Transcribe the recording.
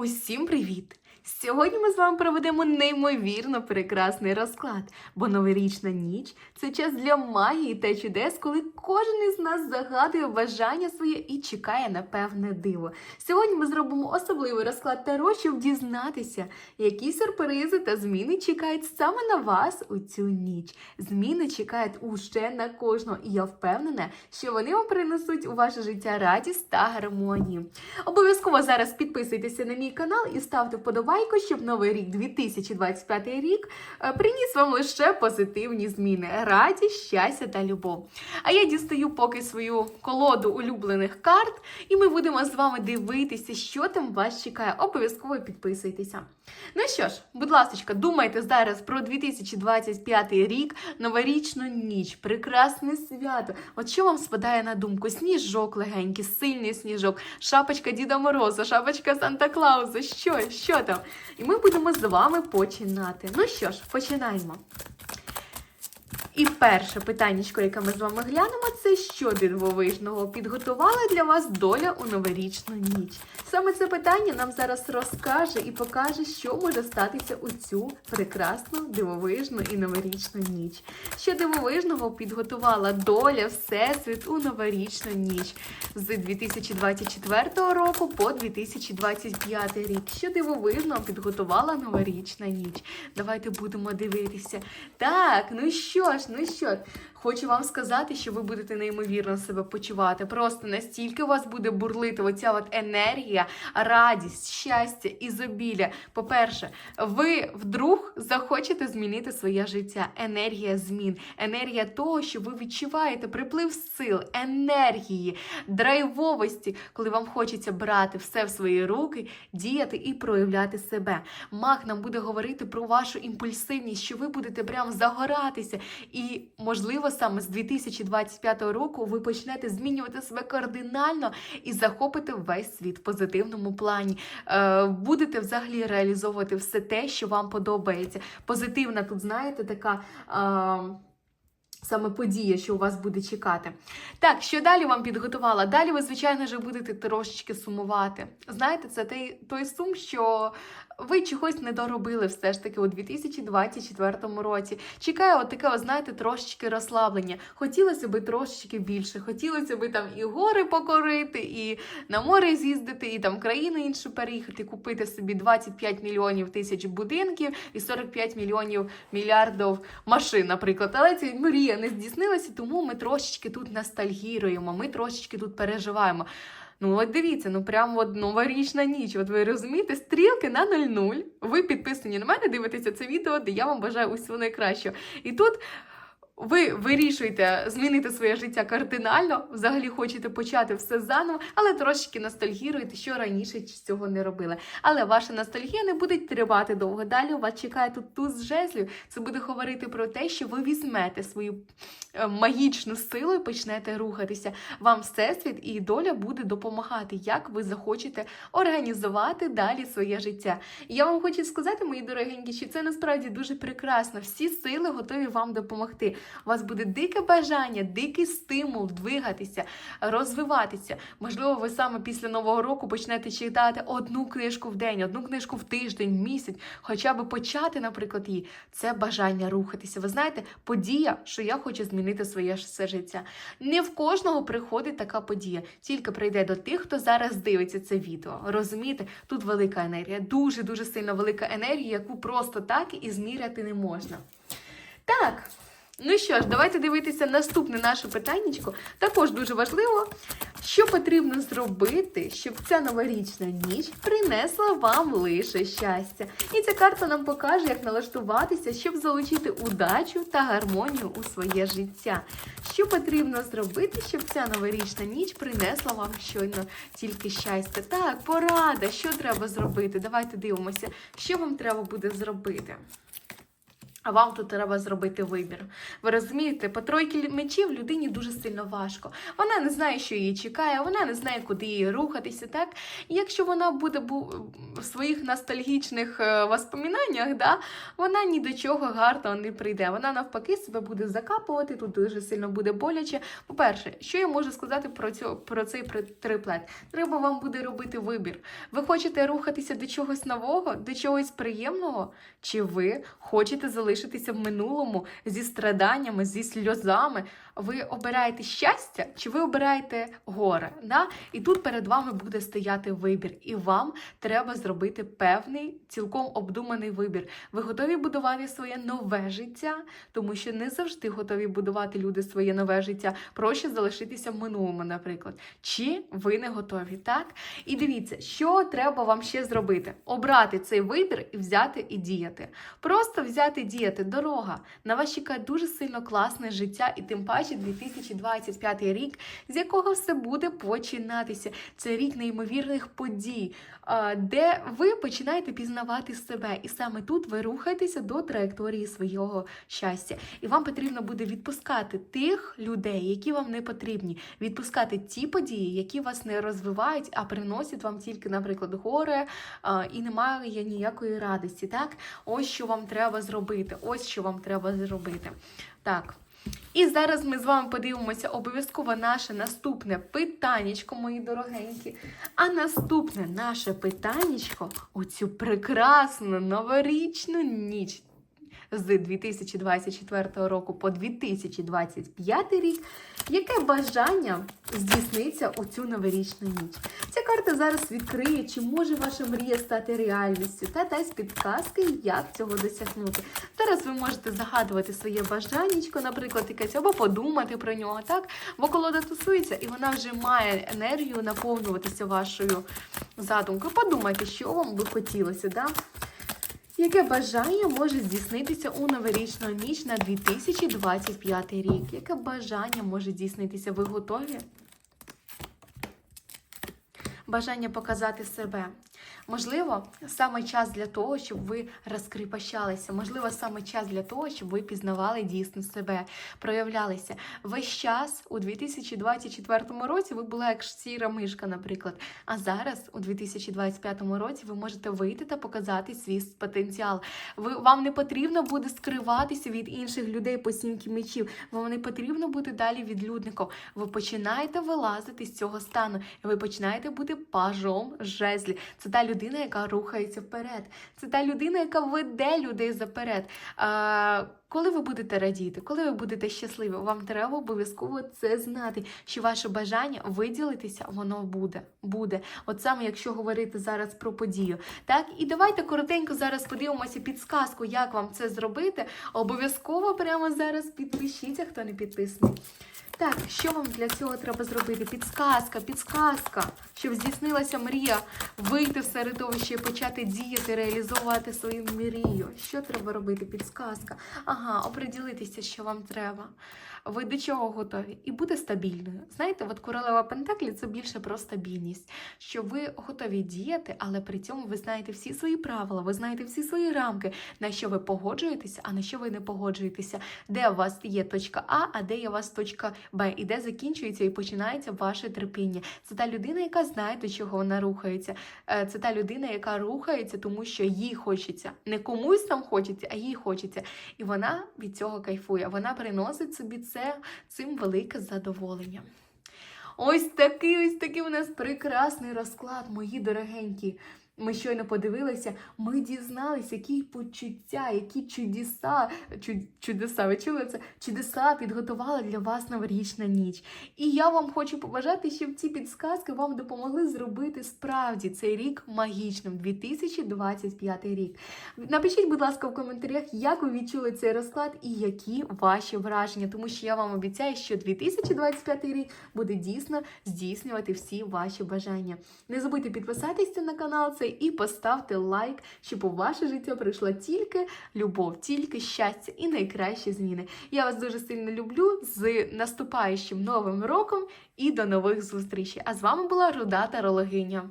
Усім привіт! Сьогодні ми з вами проведемо неймовірно прекрасний розклад, бо новорічна ніч це час для магії та чудес, коли кожен із нас загадує бажання своє і чекає на певне диво. Сьогодні ми зробимо особливий розклад Таро, щоб дізнатися, які сюрпризи та зміни чекають саме на вас у цю ніч. Зміни чекають уже на кожного, і я впевнена, що вони вам принесуть у ваше життя радість та гармонію. Обов'язково зараз підписуйтеся на мій канал і ставте вподобайку, щоб новий рік 2025 рік е, приніс вам лише позитивні зміни, радість, щастя та любов. А я дістаю поки свою колоду улюблених карт, і ми будемо з вами дивитися, що там вас чекає. Обов'язково підписуйтеся. Ну що ж, будь ласка, думайте зараз про 2025 рік, новорічну ніч, прекрасне свято. От що вам спадає на думку? Сніжок легенький, сильний сніжок, шапочка Діда Мороза, шапочка Санта Клауза. Що, що там? І ми будемо з вами починати. Ну що ж, починаємо. І перше питаннячко, яке ми з вами глянемо, це що дивовижного підготувала для вас доля у новорічну ніч. Саме це питання нам зараз розкаже і покаже, що може статися у цю прекрасну, дивовижну і новорічну ніч. Що дивовижного підготувала доля Всесвіт у новорічну ніч з 2024 року по 2025 рік. Що дивовижного підготувала новорічна ніч. Давайте будемо дивитися. Так, ну що ж, ну ж, хочу вам сказати, що ви будете неймовірно себе почувати. Просто настільки у вас буде бурлити оця от енергія, радість, щастя, ізобілля. По-перше, ви вдруг захочете змінити своє життя. Енергія змін, енергія того, що ви відчуваєте приплив сил, енергії, драйвовості, коли вам хочеться брати все в свої руки, діяти і проявляти себе. Маг нам буде говорити про вашу імпульсивність, що ви будете прям загоратися. І, можливо, саме з 2025 року ви почнете змінювати себе кардинально і захопите весь світ в позитивному плані. Е, будете взагалі реалізовувати все те, що вам подобається. Позитивна тут, знаєте, така. Е, Саме подія, що у вас буде чекати. Так, що далі вам підготувала? Далі ви, звичайно ж, будете трошечки сумувати. Знаєте, це той, той сум, що ви чогось не доробили все ж таки у 2024 році. Чекає от таке, от, знаєте, трошечки розслаблення. Хотілося би трошечки більше. Хотілося би там і гори покорити, і на море з'їздити, і там країну іншу переїхати, купити собі 25 мільйонів тисяч будинків і 45 мільйонів мільярдів машин, наприклад. Але ця мрія не здійснилася, тому ми трошечки тут ностальгіруємо, ми трошечки тут переживаємо. Ну, от дивіться, ну прям от новорічна ніч. От ви розумієте, стрілки на 0-0. Ви підписані на мене, дивитеся це відео, де я вам бажаю усього найкращого. І тут. Ви вирішуєте змінити своє життя кардинально, взагалі хочете почати все заново, але трошечки ностальгіруєте, що раніше цього не робили. Але ваша ностальгія не буде тривати довго. Далі вас чекає тут туз жезлів. Це буде говорити про те, що ви візьмете свою е, магічну силу і почнете рухатися. Вам всесвіт і доля буде допомагати, як ви захочете організувати далі своє життя. Я вам хочу сказати, мої дорогенькі, що це насправді дуже прекрасно. Всі сили готові вам допомогти. У вас буде дике бажання, дикий стимул двигатися, розвиватися. Можливо, ви саме після нового року почнете читати одну книжку в день, одну книжку в тиждень, місяць, хоча б почати, наприклад, її. Це бажання рухатися. Ви знаєте, подія, що я хочу змінити своє все життя. Не в кожного приходить така подія, тільки прийде до тих, хто зараз дивиться це відео. Розумієте, тут велика енергія, дуже дуже сильно велика енергія, яку просто так і зміряти не можна. Так. Ну що ж, давайте дивитися наступне наше питаннячко. Також дуже важливо, що потрібно зробити, щоб ця новорічна ніч принесла вам лише щастя. І ця карта нам покаже, як налаштуватися, щоб залучити удачу та гармонію у своє життя. Що потрібно зробити, щоб ця новорічна ніч принесла вам щойно тільки щастя? Так, порада, що треба зробити? Давайте дивимося, що вам треба буде зробити. А вам тут треба зробити вибір. Ви розумієте, по тройки мечів людині дуже сильно важко. Вона не знає, що її чекає, вона не знає, куди їй рухатися. Так і якщо вона буде бу- в своїх ностальгічних е, воспоминаннях, да, вона ні до чого гарного не прийде. Вона навпаки себе буде закапувати, тут дуже сильно буде боляче. По-перше, що я можу сказати про, цю, про цей триплет? Треба вам буде робити вибір. Ви хочете рухатися до чогось нового, до чогось приємного? Чи ви хочете залишитися в минулому зі страданнями, зі сльозами? Ви обираєте щастя, чи ви обираєте горе? Да? І тут перед вами буде стояти вибір, і вам треба зробити певний, цілком обдуманий вибір. Ви готові будувати своє нове життя, тому що не завжди готові будувати люди своє нове життя. Проще залишитися в минулому, наприклад. Чи ви не готові? Так? І дивіться, що треба вам ще зробити: обрати цей вибір і взяти і діяти. Просто взяти і діяти. Дорога. На вас чекає дуже сильно класне життя, і тим паче 2025 рік, з якого все буде починатися. Це рік неймовірних подій, а, ви починаєте пізнавати себе. І саме тут ви рухаєтеся до траєкторії свого щастя. І вам потрібно буде відпускати тих людей, які вам не потрібні, відпускати ті події, які вас не розвивають, а приносять вам тільки, наприклад, горе і немає ніякої радості. Так, ось що вам треба зробити. Ось що вам треба зробити. Так. І зараз ми з вами подивимося обов'язково наше наступне питаннячко, мої дорогенькі. А наступне наше питаннячко у цю прекрасну новорічну ніч з 2024 року по 2025 рік. Яке бажання здійсниться у цю новорічну ніч? Ця карта зараз відкриє, чи може ваша мрія стати реальністю, та дасть підказки, як цього досягнути. Зараз ви можете загадувати своє бажаннячко, наприклад, якесь, або подумати про нього, так? Бо колода тусується, і вона вже має енергію наповнюватися вашою задумкою. Подумайте, що вам би хотілося, да? Яке бажання може здійснитися у новорічну ніч на 2025 рік? Яке бажання може здійснитися? Ви готові? Бажання показати себе. Можливо, саме час для того, щоб ви розкріпощалися. Можливо, саме час для того, щоб ви пізнавали дійсно себе, проявлялися. Весь час у 2024 році ви були як сіра мишка, наприклад. А зараз, у 2025 році, ви можете вийти та показати свій потенціал. Ви, вам не потрібно буде скриватися від інших людей по сімки мечів. Вам не потрібно бути далі відлюдником. Ви починаєте вилазити з цього стану. Ви починаєте бути пажом жезлі. Це та людина, яка рухається вперед. Це та людина, яка веде людей заперед. А, коли ви будете радіти, коли ви будете щасливі, вам треба обов'язково це знати, що ваше бажання виділитися, воно буде. буде. От саме якщо говорити зараз про подію. Так, і давайте коротенько зараз подивимося підсказку, як вам це зробити. Обов'язково прямо зараз підпишіться, хто не підписаний. Так, що вам для цього треба зробити? Підсказка, підсказка, щоб здійснилася мрія, вийти в середовище і почати діяти, реалізовувати свою мрію. Що треба робити? Підсказка. Ага, оприділитися, що вам треба. Ви до чого готові? І бути стабільною. Знаєте, от королева Пентаклі це більше про стабільність, що ви готові діяти, але при цьому ви знаєте всі свої правила, ви знаєте всі свої рамки, на що ви погоджуєтеся, а на що ви не погоджуєтеся, де у вас є точка А, а де є у вас точка Б, і де закінчується і починається ваше терпіння. Це та людина, яка знає, до чого вона рухається. Е, Це та людина, яка рухається, тому що їй хочеться. Не комусь там хочеться, а їй хочеться. І вона від цього кайфує. Вона приносить собі це цим велике задоволення. Ось такий ось такий у нас прекрасний розклад, мої дорогенькі. Ми щойно подивилися, ми дізналися, які почуття, які чудеса, чу, чудеса, ви чули це? Чудеса підготувала для вас новорічна ніч. І я вам хочу побажати, щоб ці підсказки вам допомогли зробити справді цей рік магічним, 2025 рік. Напишіть, будь ласка, в коментарях, як ви відчули цей розклад і які ваші враження, тому що я вам обіцяю, що 2025 рік буде дійсно здійснювати всі ваші бажання. Не забудьте підписатися на канал цей і поставте лайк, щоб у ваше життя прийшла тільки любов, тільки щастя і найкращі зміни. Я вас дуже сильно люблю з наступаючим новим роком і до нових зустрічей. А з вами була Руда Тарологиня.